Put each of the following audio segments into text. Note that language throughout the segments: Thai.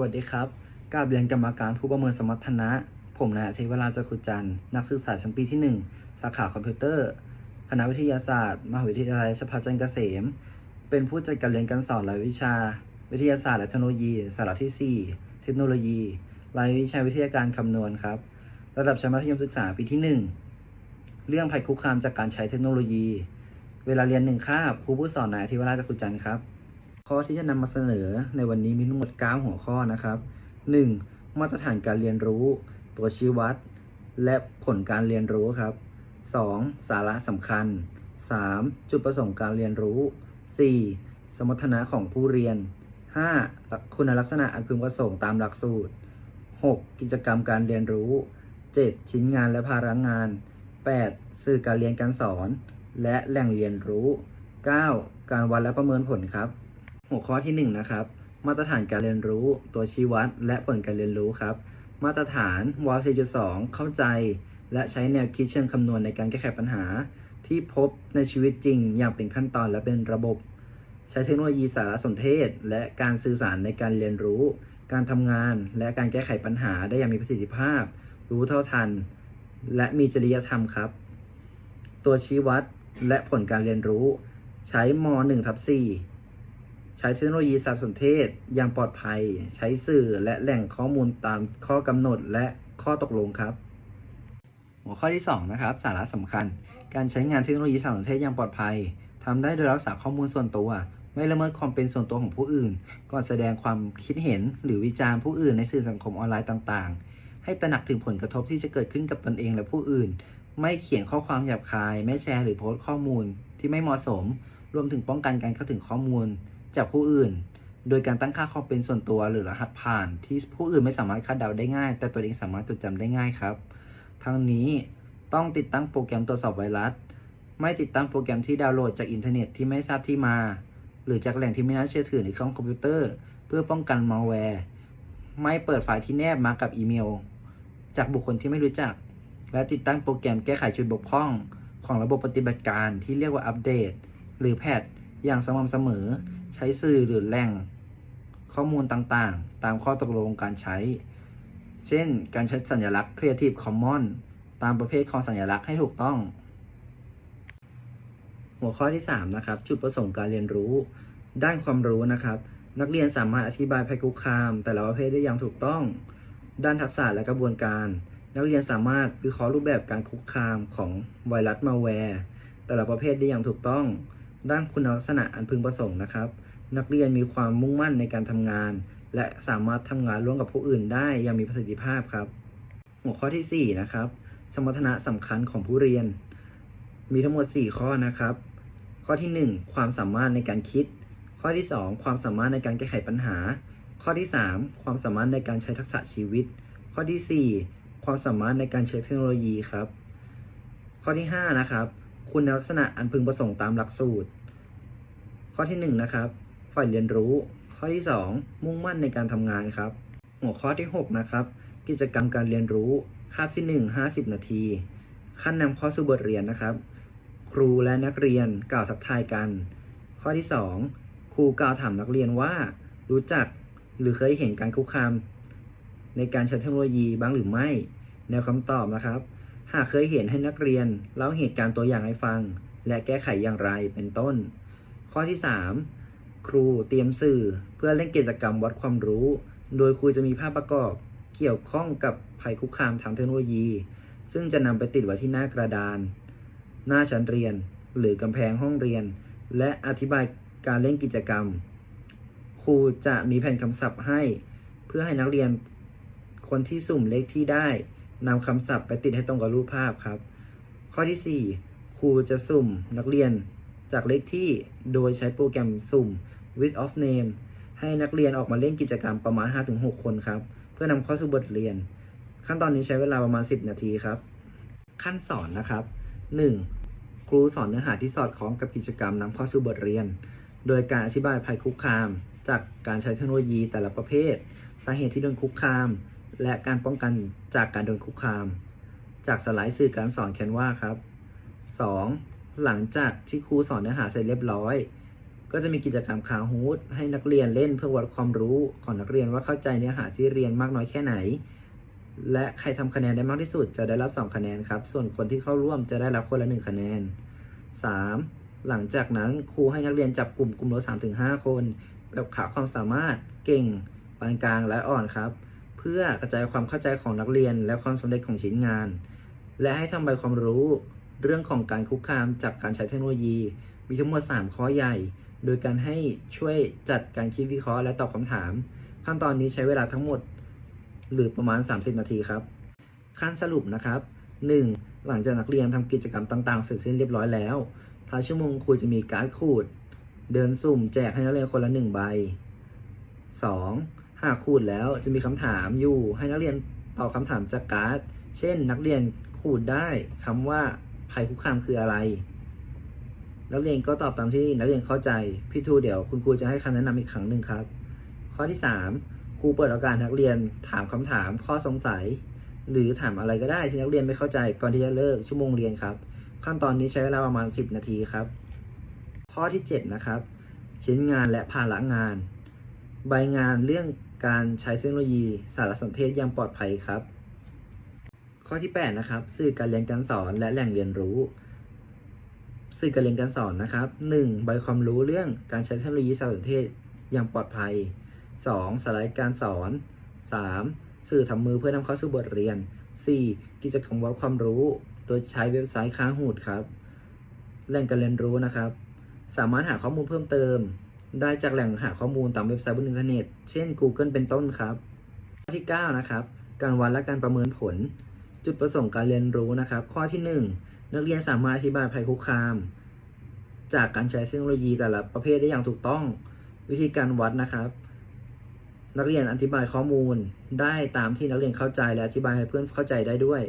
วัสดีครับกาบเรียนกรรมการผู้ประเมินสมรรถนะ ผมนายเทวราจักรุจันทร์นักศึกษาชั้นปีที่ 1 สาขาคอมพิวเตอร์ คณะวิทยาศาสตร์ มหาวิทยาลัยชภัจันทร์เกษม เป็นผู้จัดการเรียนการสอนรายวิชา วิทยาศาสตร์และเทคโนโลยี สาระที่ 4 เทคโนโลยี รายวิชาวิทยาการคำนวณครับ ระดับชั้นมัธยมศึกษาปีที่ 1 เรื่องภัยคุกคามจากการใช้เทคโนโลยี เวลาเรียนหนึ่งคาบครูผู้สอนนายเทวราจักรุจันทร์ครับ ข้อที่จะนำมาเสนอในวันนี้มีทั้งหมด 9 หัวข้อนะครับ 1. มาตรฐานการเรียนรู้ ตัวชี้วัด และผลการเรียนรู้ครับ 2. สาระสำคัญ 3. จุดประสงค์การเรียนรู้ 4. สมรรถนะของผู้เรียน 5. คุณลักษณะอันพึงประสงค์ตามหลักสูตร 6. กิจกรรมการเรียนรู้ 7. ชิ้นงานและภาระงาน 8. สื่อการเรียนการสอน และแหล่งเรียนรู้ 9. การวัดและประเมินผลครับ หัวข้อที่1นะครับ มาตรฐานการเรียนรู้ ตัวชี้วัด และผลการเรียนรู้ครับ มาตรฐานวอล4.2 เข้าใจ และใช้แนวคิดเชิงคำนวณในการแก้ไขปัญหา ที่พบในชีวิตจริงอย่างเป็นขั้นตอนและเป็นระบบ ใช้เทคโนโลยีสารสนเทศ และการสื่อสารในการเรียนรู้ การทำงาน และการแก้ไขปัญหาได้อย่างมีประสิทธิภาพ รู้เท่าทัน และมีจริยธรรมครับ ตัวชี้วัดและผลการเรียนรู้ ใช้ม 1 ทับ4 ใช้เทคโนโลยีสารสนเทศอย่างปลอดภัย ใช้สื่อและแหล่งข้อมูลตามข้อกำหนดและข้อตกลงครับ หัวข้อที่ 2 นะครับ สาระสำคัญ การใช้งานเทคโนโลยีสารสนเทศอย่างปลอดภัยทำได้โดยรักษาข้อมูลส่วนตัว ไม่ละเมิดความเป็นส่วนตัวของผู้อื่น ก่อนแสดงความคิดเห็นหรือวิจารณ์ผู้อื่นในสื่อสังคมออนไลน์ต่างๆ ให้ตระหนักถึงผลกระทบที่จะเกิดขึ้นกับตนเองและผู้อื่น ไม่เขียนข้อความหยาบคาย ไม่แชร์หรือโพสต์ข้อมูลที่ไม่เหมาะสม รวมถึงป้องกันการเข้าถึงข้อมูล จากผู้อื่น โดยการตั้งค่าความเป็นส่วนตัวหรือรหัสผ่าน ที่ผู้อื่นไม่สามารถคาดเดาได้ง่าย แต่ตัวเองสามารถจดจำได้ง่ายครับ ทั้งนี้ต้องติดตั้งโปรแกรมตรวจสอบไวรัส ไม่ติดตั้งโปรแกรมที่ดาวน์โหลดจากอินเทอร์เน็ตที่ไม่ทราบที่มา หรือจากแหล่งที่ไม่น่าเชื่อถือในเครื่องคอมพิวเตอร์ เพื่อป้องกันมัลแวร์ไม่เปิดไฟล์ที่แนบมากับอีเมล จากบุคคลที่ไม่รู้จัก และติดตั้งโปรแกรมแก้ไขจุดบกพร่อง ของระบบปฏิบัติการที่เรียกว่าอัปเดต หรือแพทอย่างสม่ำเสมอ ใช้สื่อหรือแหล่งข้อมูลต่างๆ ตามข้อตกลงการใช้ เช่น การใช้สัญลักษณ์ Creative Commons ตามประเภทของสัญลักษณ์ให้ถูกต้อง หัวข้อที่ 3 นะครับ จุดประสงค์การเรียนรู้ ด้านความรู้นะครับ นักเรียนสามารถอธิบายภัยคุกคาม แต่ละประเภทได้อย่างถูกต้อง ด้านทักษะและกระบวนการ นักเรียนสามารถวิเคราะห์รูปแบบการคุกคามของไวรัสมาแวร์แต่ละประเภทได้อย่างถูกต้อง ด้านคุณลักษณะอันพึงประสงค์นะครับ นักเรียนมีความมุ่งมั่นในการทำงาน และสามารถทำงานร่วมกับผู้อื่นได้อย่างมีประสิทธิภาพครับ หัวข้อที่ 4 นะครับ สมรรถนะสำคัญของผู้เรียน มีทั้งหมด 4 ข้อนะครับ ข้อที่ 1 ความสามารถในการคิด ข้อที่ 2 ความสามารถในการแก้ไขปัญหา ข้อที่ 3 ความสามารถในการใช้ทักษะชีวิต ข้อที่ 4 ความสามารถในการใช้เทคโนโลยีครับ ข้อที่ 5 นะครับ คุณลักษณะอันพึงประสงค์ตามหลักสูตร ข้อที่1นะครับฝ่ายเรียนรู้ ข้อที่ 2 มุ่งมั่นในการทำงานครับ หัวข้อที่ 6 นะครับ กิจกรรมการเรียนรู้ คาบที่ 1 50 นาที ขั้นนำข้อสู่บทเรียนนะครับ ครูและนักเรียนกล่าวทักทายกัน ข้อที่ 2 ครูกล่าวถามนักเรียนว่า รู้จักหรือเคยเห็นการคุกคาม ในการใช้เทคโนโลยีบ้างหรือไม่ แนวคำตอบนะครับ หากเคยเห็นให้นักเรียนเล่าเหตุการณ์ตัวอย่างให้ฟัง และแก้ไขอย่างไรเป็นต้น ข้อที่ 3 ครูเตรียมสื่อเพื่อเล่นกิจกรรมวัดความรู้ โดยครูจะมีภาพประกอบ เกี่ยวข้องกับภัยคุกคามทางเทคโนโลยี ซึ่งจะนำไปติดไว้ที่หน้ากระดาน หน้าชั้นเรียน หรือกำแพงห้องเรียน และอธิบายการเล่นกิจกรรม ครูจะมีแผ่นคำศัพท์ให้ เพื่อให้นักเรียนคนที่สุ่มเลขที่ได้ นำคำศัพท์ไปติดให้ตรงกับรูปภาพครับ ข้อที่ 4 ครูจะสุ่มนักเรียนจากเลขที่โดยใช้โปรแกรมสุ่ม with of name ให้นักเรียนออกมาเล่นกิจกรรมประมาณ 5-6 คนครับ เพื่อนำเข้าสู่บทเรียน ขั้นตอนนี้ใช้เวลาประมาณ 10 นาทีครับ ขั้นสอนนะครับ 1. ครูสอนเนื้อหาที่สอดคล้องกับกิจกรรมนำเข้าสู่บทเรียน โดยการอธิบายภัยคุกคาม จากการใช้เทคโนโลยีแต่ละประเภท สาเหตุที่โดนคุกคาม และการป้องกันจากการโดนคุกคาม จากสไลด์สื่อการสอนแคนวาครับ 2. หลังจากที่ครูสอนเนื้อหาเสร็จเรียบร้อย ก็จะมีกิจกรรมคาฮูดให้นักเรียนเล่นเพื่อวัดความรู้ของนักเรียนว่าเข้าใจเนื้อหาที่เรียนมากน้อยแค่ไหน และใครทำคะแนนได้มากที่สุดจะได้รับ 2 คะแนนครับ ส่วนคนที่เข้าร่วมจะได้รับคนละ 1 คะแนน 3. หลังจากนั้นครูให้นักเรียนจับกลุ่มกลุ่มละ3-5 คน แบบขาความสามารถเก่งปานกลางและอ่อนครับ พื่อกระจายความเข้าใจของนักเรียนและความสำเร็จของชิ้นงาน และให้ทำใบความรู้เรื่องของการคุกคามจากการใช้เทคโนโลยี มีทั้งหมด 3 ข้อใหญ่ โดยการให้ช่วยจัดการคิดวิเคราะห์และตอบคำถาม ขั้นตอนนี้ใช้เวลาทั้งหมด หรือประมาณ 30 นาทีครับ ขั้นสรุปนะครับ 1. หลังจากนักเรียนทำกิจกรรมต่างๆ เสร็จสิ้นเรียบร้อยแล้วท้ายชั่วโมงครูจะมีการ์ดขูด เดินสุ่มแจกให้นักเรียนคนละ 1 ใบ 2. หากขูดแล้วจะมีคำถามอยู่ให้นักเรียนตอบคำถามจากการ์ด เช่น นักเรียนขูดได้คำว่าภัยคุกคามคืออะไร นักเรียนก็ตอบตามที่นักเรียนเข้าใจ พี่ทูเดี๋ยวคุณครูจะให้คำแนะนำอีกครั้งหนึ่งครับ ข้อที่ 3 ครูเปิดโอกาสนักเรียนถามคำถามข้อสงสัย หรือถามอะไรก็ได้ที่นักเรียนไม่เข้าใจก่อนที่จะเลิกชั่วโมงเรียนครับ ขั้นตอนนี้ใช้เวลาประมาณ 10 นาทีครับ ข้อที่ 7 นะครับ ชิ้นงานและภาระงาน ใบงานเรื่องการใช้เทคโนโลยีสารสนเทศอย่างปลอดภัยครับ ข้อที่ 8 นะครับ สื่อการเรียนการสอนและแหล่งเรียนรู้ สื่อการเรียนการสอนนะครับ 1. ใบความรู้เรื่องการใช้เทคโนโลยีสารสนเทศอย่างปลอดภัย 2. สไลด์การสอน 3. สื่อทำมือเพื่อนำเข้าสู่บทเรียน 4. กิจกรรมวัดความรู้ โดยใช้เว็บไซต์ค้างหูดครับ แหล่งการเรียนรู้นะครับ สามารถหาข้อมูลเพิ่มเติม ได้จากแหล่งหาข้อมูลตามเว็บไซต์บนอินเทอร์เน็ต เช่น Google เป็นต้นครับ ข้อที่ 9 นะครับ การวัดและการประเมินผล จุดประสงค์การเรียนรู้นะครับ ข้อที่ 1 นักเรียนสามารถอธิบายภัยคุกคาม จากการใช้เทคโนโลยีแต่ละประเภทได้อย่างถูกต้อง วิธีการวัดนะครับ นักเรียนอธิบายข้อมูล ได้ตามที่นักเรียนเข้าใจและอธิบายให้เพื่อนเข้าใจได้ด้วย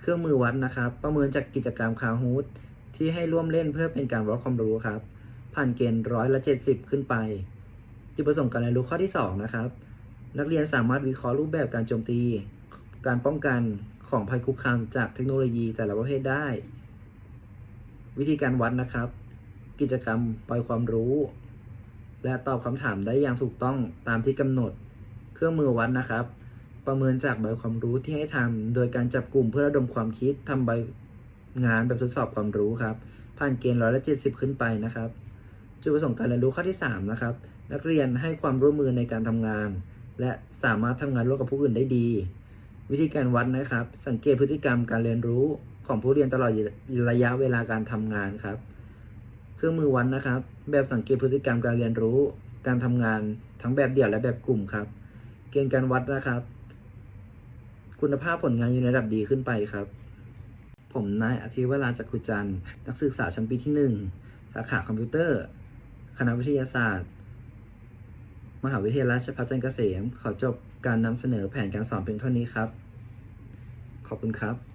เครื่องมือวัดนะครับ ประเมินจากกิจกรรมคาฮูดที่ให้ร่วมเล่นเพื่อเป็นการวัดความรู้ครับ ผ่านเกณฑ์ร้อยละ70 ขึ้นไป จุดประสงค์การเรียนรู้ข้อที่ 2 นะครับ นักเรียนสามารถวิเคราะห์รูปแบบการโจมตี การป้องกันของภัยคุกคามจากเทคโนโลยีแต่ละประเภทได้ วิธีการวัดนะครับ กิจกรรมปล่อยความรู้ และตอบคำถามได้อย่างถูกต้องตามที่กำหนด เครื่องมือวัดนะครับ ประเมินจากใบความรู้ที่ให้ทำโดยการจับกลุ่มเพื่อระดมความคิดทำใบงานแบบทดสอบความรู้ครับ ผ่านเกณฑ์ร้อยละเจ็ดสิบขึ้นไปนะครับ จุดประสงค์การเรียนรู้ข้อที่ 3 นะครับ นักเรียนให้ความร่วมมือในการทำงาน และสามารถทำงานร่วมกับผู้อื่นได้ดี วิธีการวัดนะครับ สังเกตพฤติกรรมการเรียนรู้ของผู้เรียนตลอดระยะเวลาการทำงานครับ เครื่องมือวัดนะครับ แบบสังเกตพฤติกรรมการเรียนรู้ การทำงานทั้งแบบเดี่ยวและแบบกลุ่มครับ เกณฑ์การวัดนะครับ คุณภาพผลงานอยู่ในระดับดีขึ้นไปครับ ผมนายอาทิวลาจักขุจันทร์นักศึกษาชั้นปีที่ 1 สาขาคอมพิวเตอร์ คณะวิทยาศาสตร์ มหาวิทยาลัยราชภัฏจันทร์เกษม ขอจบการนำเสนอแผนการสอนเพียงเท่านี้ครับ ขอบคุณครับ